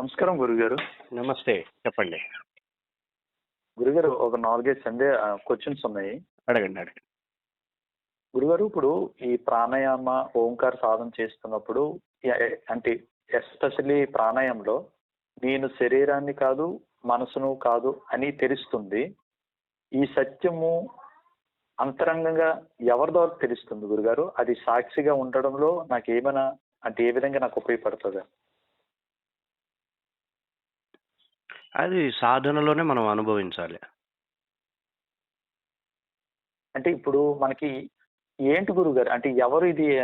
నమస్కారం గురుగారు. నమస్తే. చెప్పండి. గురుగారు ఒక నాలుగైదు సందే క్వశ్చన్స్ ఉన్నాయి. అడగండి అడగండి. గురుగారు ఇప్పుడు ఈ ప్రాణాయామ ఓంకార సాధన చేస్తున్నప్పుడు అంటే ఎస్పెషల్లీ ప్రాణాయామంలో నేను శరీరాన్ని కాదు మనసును కాదు అని తెలుస్తుంది. ఈ సత్యము అంతరంగంగా ఎవరి ద్వారా తెలుస్తుంది గురుగారు? అది సాక్షిగా ఉండడంలో నాకు ఏమైనా అంటే ఏ విధంగా నాకు ఉపయోగపడుతుంది? అది సాధనలోనే మనం అనుభవించాలి. అంటే ఇప్పుడు మనకి ఏంటి గురుగారు? అంటే ఎవరు ఇది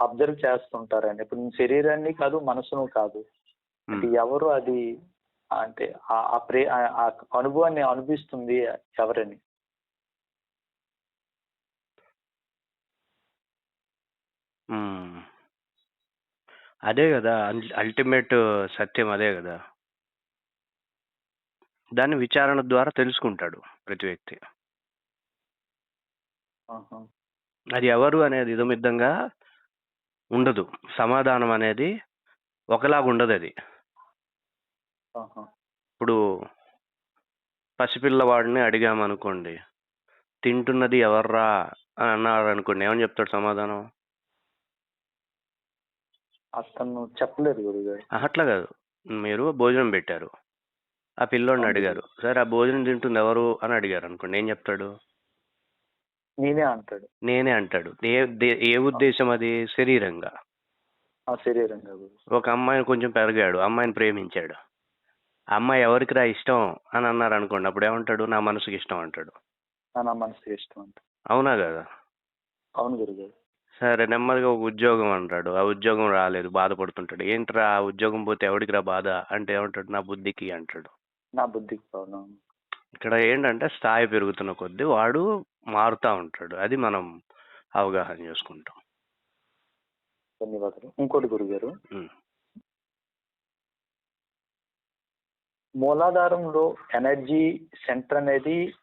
అబ్జర్వ్ చేస్తుంటారండి? ఇప్పుడు నేను శరీరాన్ని కాదు మనసును కాదు. అంటే. ఎవరు అది అంటే ఆ- ఆ ప్రే ఆ- ఆ అనుభవాన్ని అనిపిస్తుంది ఎవరని. అదే కదా అల్టిమేట్ సత్యం అదే కదా. దాన్ని విచారణ ద్వారా తెలుసుకుంటాడు ప్రతి వ్యక్తి. ఆహా. అది ఎవరు అనేది ఇదమిద్దంగా ఉండదు. సమాధానం అనేది ఒకలాగా ఉండదు అది. ఆహా. ఇప్పుడు పసిపిల్లవాడిని అడిగామనుకోండి తింటున్నది ఎవర్రా? అని అన్నారు అనుకోండి ఏమని చెప్తాడు సమాధానం? అతను చెప్పలేదు అట్లా కాదు. మీరు భోజనం పెట్టారు. ఆ పిల్లోడిని. అడిగారు. సరే ఆ భోజనం తింటుంది ఎవరు? అని అడిగారు అనుకోండి. ఏం చెప్తాడు? నేనే అంటాడు. నేనే అంటాడు. ఏ దే- ఏ ఉద్దేశం అది? శరీరంగా. ఆ శరీరంగా గురు. ఒక అమ్మాయిని కొంచెం పెరిగాడు. అమ్మాయిని ప్రేమించాడు. ఆ అమ్మాయి ఎవరికి రా ఇష్టం? అని అన్నారు అనుకోండి. అప్పుడు ఏమంటాడు? నా మనసుకి ఇష్టం అంటాడు. ఆ, నా మనసుకి ఇష్టం అంట అవునా కదా? అవును గురుగారు సరే నెమ్మదిగా ఒక ఉద్యోగం అంటాడు. ఆ ఉద్యోగం రాలేదు. బాధపడుతుంటాడు. ఏంట్రా ఆ ఉద్యోగం పోతే ఎవడికి రా బాధ? అంటే ఏమంటాడు? నా బుద్ధికి అంటాడు. నా బుద్ధికి అవును ఇక్కడ ఏంటంటే స్థాయి పెరుగుతున్న కొద్దీ వాడు మారుతా ఉంటాడు. అది మనం అవగాహన చేసుకుంటాం. ధన్యవాదాలు. ఇంకోటి గురుగారు. ఉమ్. మూలాధారంలో ఎనర్జీ సెంటర్ అనేది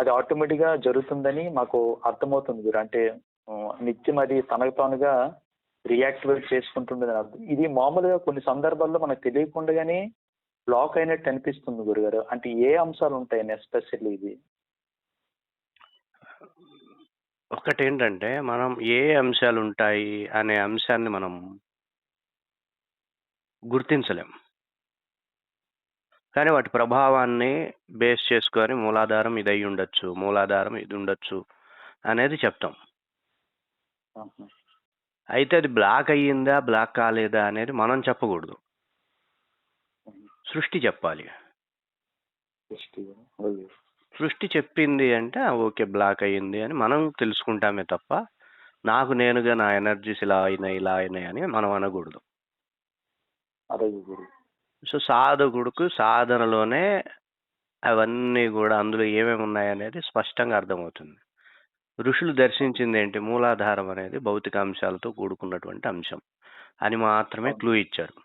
అది ఆటోమేటిక్గా జరుగుతుందని మాకు అర్థమవుతుంది గురు. అంటే నిత్యం అది తనకు తానుగా రియాక్టివేట్ చేసుకుంటుండేది అని అర్థం. ఇది మామూలుగా కొన్ని సందర్భాల్లో మనకు తెలియకుండానే బ్లాక్ అయినట్టు అనిపిస్తుంది గురుగారు. అంటే ఏ అంశాలు ఉంటాయని ఎస్పెషల్లీ ఇది? ఒకటి ఏంటంటే మనం ఏ అంశాలు ఉంటాయి అనే అంశాన్ని మనం గుర్తించలేం. కానీ వాటి ప్రభావాన్ని బేస్ చేసుకొని మూలాధారం ఇది అయి ఉండొచ్చు మూలాధారం ఇది ఉండొచ్చు అనేది చెప్తాం. అయితే అది బ్లాక్ అయ్యిందా బ్లాక్ కాలేదా అనేది మనం చెప్పకూడదు. సృష్టి చెప్పాలి. సృష్టి చెప్పింది అంటే "ఆ, ఓకే బ్లాక్ అయ్యింది అని మనం తెలుసుకుంటామే తప్ప నాకు నేనుగా నా ఎనర్జీస్ ఇలా అయినాయి ఇలా అయినాయి అని మనం అనకూడదు. సో సాధకుడుకు సాధనలోనే అవన్నీ కూడా అందులో ఏమేమి ఉన్నాయనేది స్పష్టంగా అర్థమవుతుంది. ఋషులు దర్శించింది ఏంటి? మూలాధారం అనేది భౌతిక అంశాలతో కూడుకున్నటువంటి అంశం. అని మాత్రమే క్లూ ఇచ్చారు.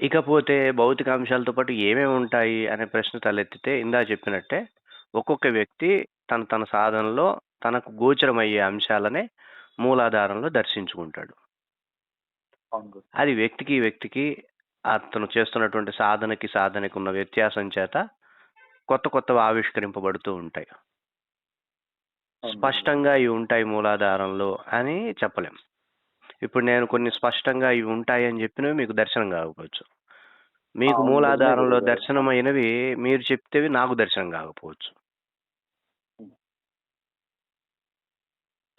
ఇకపోతే భౌతిక అంశాలతో పాటు ఏమేమి ఉంటాయి అనే ప్రశ్న తలెత్తితే ఇందా చెప్పినట్టే ఒక్కొక్క వ్యక్తి తన తన సాధనలో తనకు గోచరమయ్యే అంశాలనే మూలాధారంలో దర్శించుకుంటాడు. అవును. గురు అది వ్యక్తికి వ్యక్తికి అతను చేస్తున్నటువంటి సాధనకి సాధనకి ఉన్న వ్యత్యాసం చేత కొత్త కొత్తవి ఆవిష్కరింపబడుతూ ఉంటాయి. అవును. స్పష్టంగా ఇవి ఉంటాయి మూలాధారంలో అని చెప్పలేం. ఇప్పుడు నేను కొన్ని స్పష్టంగా ఇవి ఉంటాయి అని చెప్పినవి మీకు దర్శనం కాకపోవచ్చు. మీకు మూలాధారంలో నిజమే దర్శనమైనవి మీరు చెప్తేవి నాకు దర్శనం కాకపోవచ్చు.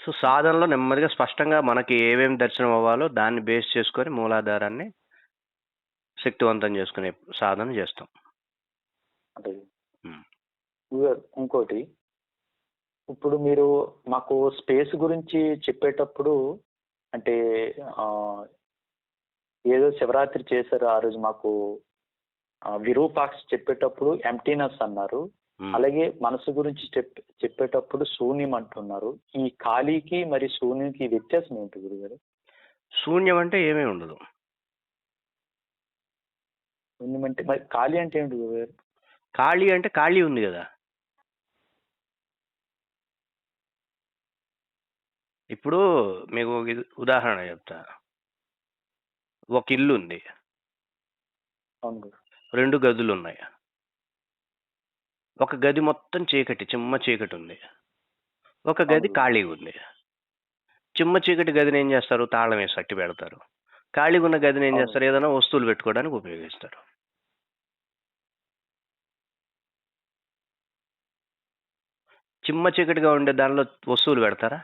సో సాధనలో నెమ్మదిగా స్పష్టంగా మనకి ఏమేమి దర్శనం అవ్వాలో దాన్ని బేస్ చేసుకొని మూలాధారాన్ని శక్తివంతం చేసుకునే సాధన చేస్తాం. ఇంకోటి. ఇప్పుడు మీరు మాకు స్పేస్ గురించి చెప్పేటప్పుడు అంటే ఆ, ఏదో శివరాత్రి చేశారు ఆ రోజు మాకు. విరూపాక్ష చెప్పేటప్పుడు ఎంటీనెస్ అన్నారు. అలాగే మనసు గురించి చెప్ చెప్పేటప్పుడు శూన్యం అంటున్నారు. ఈ ఖాళీకి మరి శూన్యంకి వ్యత్యాసం ఏంటి గురుగారు? శూన్యం అంటే ఏమీ ఉండదు. శూన్యం అంటే మరి ఖాళీ అంటే ఏంటి గురుగారు? ఖాళీ అంటే ఖాళీ ఉంది కదా. ఇప్పుడు మీకు ఒక ఇది- ఉదాహరణ చెప్తా. ఒక ఇల్లు ఉంది అవును గురు. రెండు గదులు ఉన్నాయి ఒక గది మొత్తం చీకటి చిమ్మ చీకటి ఉంది ఒక గది అవును. ఖాళీగా ఉంది చిమ్మ చీకటి గదిని ఏం చేస్తారు? తాళం వేసి అట్టి పెడతారు. ఖాళీగా ఉన్న గదిని ఏం అవును. చేస్తారు? ఏదైనా వస్తువులు పెట్టుకోవడానికి ఉపయోగిస్తారు. చిమ్మ చీకటిగా ఉండే దానిలో వస్తువులు పెడతారా?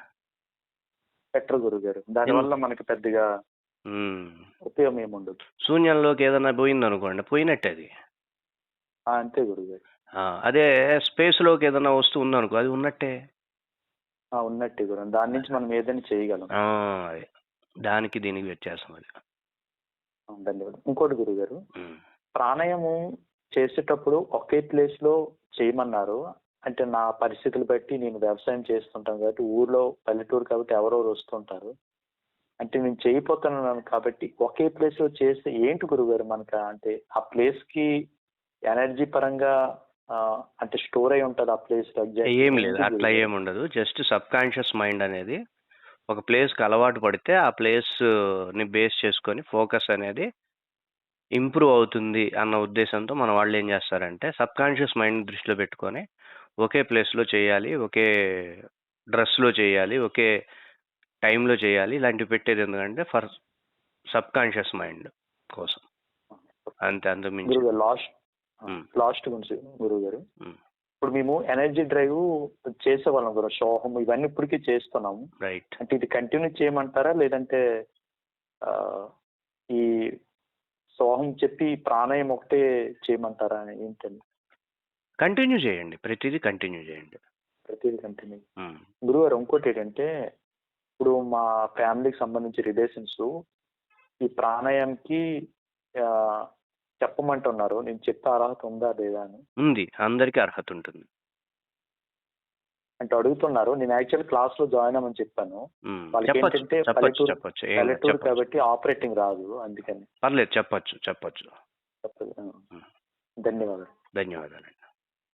బెటర్ గురువు గారు దానివల్ల మనకి పెద్దగా. ఉపయోగం ఏమి ఉండదు. శూన్యంలోకి ఏదైనా పోయిందనుకోండి పోయినట్టే అది. అంతే గురువు గారు ఆ, అదే స్పేస్లోకి ఏదైనా వస్తువు ఉందనుకో అది ఉన్నట్టే. ఉన్నట్టే గురు దాని నుంచి మనం ఏదైనా చేయగలం. అదే. దానికి దీనికి వ్యత్యాసం అది. ధన్యవాదాలు. ఇంకోటి గురువు గారు మ్మ్. ప్రాణాయామం చేసేటప్పుడు ఒకే ప్లేస్లో చేయమన్నారు. అంటే నా పరిస్థితులు బట్టి నేను వ్యవసాయం చేస్తుంటాను కాబట్టి ఊర్లో పల్లెటూరు కాబట్టి ఎవరెవరు వస్తుంటారు. అంటే నేను చేయిపోతున్నాను కాబట్టి ఒకే ప్లేస్లో చేస్తే ఏంటి గురుగారు మనకు? అంటే ఆ ప్లేస్కి ఎనర్జీ పరంగా అంటే స్టోర్ అయి ఉంటుంది ఆ ప్లేస్ ఏం లేదు అట్లా ఏం ఉండదు. జస్ట్ సబ్ కాన్షియస్ మైండ్ అనేది ఒక ప్లేస్కి అలవాటు పడితే ఆ ప్లేస్ని బేస్ చేసుకొని ఫోకస్ అనేది ఇంప్రూవ్ అవుతుంది అన్న ఉద్దేశంతో మన వాళ్ళు ఏం చేస్తారంటే సబ్ కాన్షియస్ మైండ్ దృష్టిలో పెట్టుకొని ఒకే ప్లేస్లో చేయాలి ఒకే డ్రెస్లో చేయాలి ఒకే టైంలో చేయాలి. ఇలాంటివి పెట్టేది ఎందుకంటే ఫర్ సబ్ కాన్షియస్ మైండ్ కోసం. అంతే అంత మించి గురుగారు లాస్ట్. లాస్ట్ గురించి గురువు గారు. ఇప్పుడు మేము ఎనర్జీ డ్రైవ్ చేసేవాళ్ళం గురు సోహం ఇవన్నీ ఇప్పటికీ చేస్తున్నాము రైట్. అంటే ఇది కంటిన్యూ చేయమంటారా? లేదంటే ఈ సోహం చెప్పి ప్రాణాయం ఒకటే చేయమంటారా అని ఏంటండి? కంటిన్యూ చేయండి. ప్రతిదీ కంటిన్యూ చేయండి. ప్రతిదీ కంటిన్యూ. మ్మ్. గురుగారు ఇంకోటి ఏంటంటే ఇప్పుడు మా ఫ్యామిలీకి సంబంధించి రిలేషన్స్ ఈ ప్రాణాయామకి ఆ, చెప్పమంటున్నారు. నేను చెప్పే అర్హత ఉందా లేదా అని. ఉంది. అందరికీ అర్హత ఉంటుంది. అంటే అడుగుతున్నారు. నేను యాక్చువల్ క్లాస్లో జాయిన్ అవ్వమని చెప్పాను. మ్మ్. వాళ్ళకి చెప్పొచ్చు. ఏంటంటే చెప్పొచ్చు. పల్లెటూరు- చెప్పొచ్చు. ఏం లేదు, పల్లెటూరు చెప్పొచ్చు. కాబట్టి ఆపరేటింగ్ రాదు. అందుకని. పర్లేదు. చెప్పొచ్చు. చెప్పొచ్చు. చెప్పదు. ధన్యవాదాలు. ధన్యవాదాలు